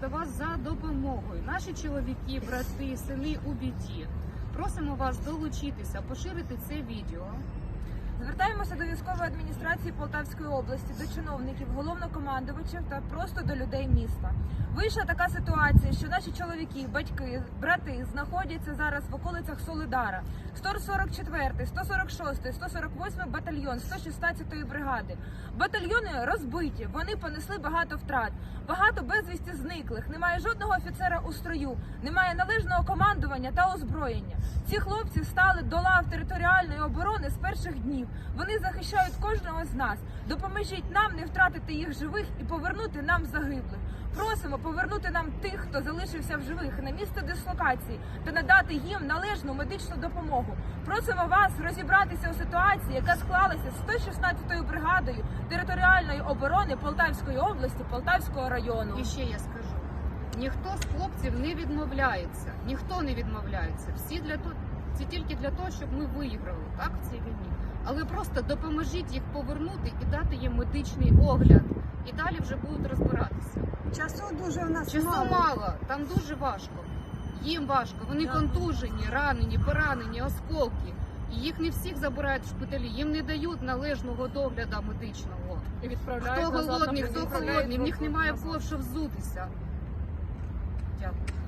до вас за допомогою. Наші чоловіки, брати, сини у біді. Просимо вас долучитися, поширити це відео. Звертаємося до військової адміністрації Полтавської області, до чиновників, головнокомандувачів та просто до людей міста. Вийшла така ситуація, що наші чоловіки, батьки, брати знаходяться зараз в околицях Солидара. 144, 146, 148 батальйон, 116 бригади. Батальйони розбиті, вони понесли багато втрат, багато безвісті зниклих. Немає жодного офіцера у строю, немає належного командування та озброєння. Ці хлопці стали до лав територіальної оборони з перших днів. Вони захищають кожного з нас. Допоможіть нам не втратити їх живих і повернути нам загиблих. Просимо повернути нам тих, хто залишився в живих на місце дислокації та надати їм належну медичну допомогу. Просимо вас розібратися у ситуації, яка склалася з 116-ю бригадою територіальної оборони Полтавської області, Полтавського району. І ще я скажу: ніхто з хлопців не відмовляється, ніхто не відмовляється. Всі для того, це тільки для того, щоб ми виграли так в цій війні. Але просто допоможіть їх повернути і дати їм медичний огляд. І далі вже будуть розбиратися. Часу дуже у нас Часу мало. мало, там дуже важко. Їм важко, вони Да. контужені, ранені, поранені, осколки. І їх не всіх забирають в шпиталі, їм не дають належного догляду медичного. І Хто відправляють голодний, хто холодний, в них немає в кого що взутися. Дякую.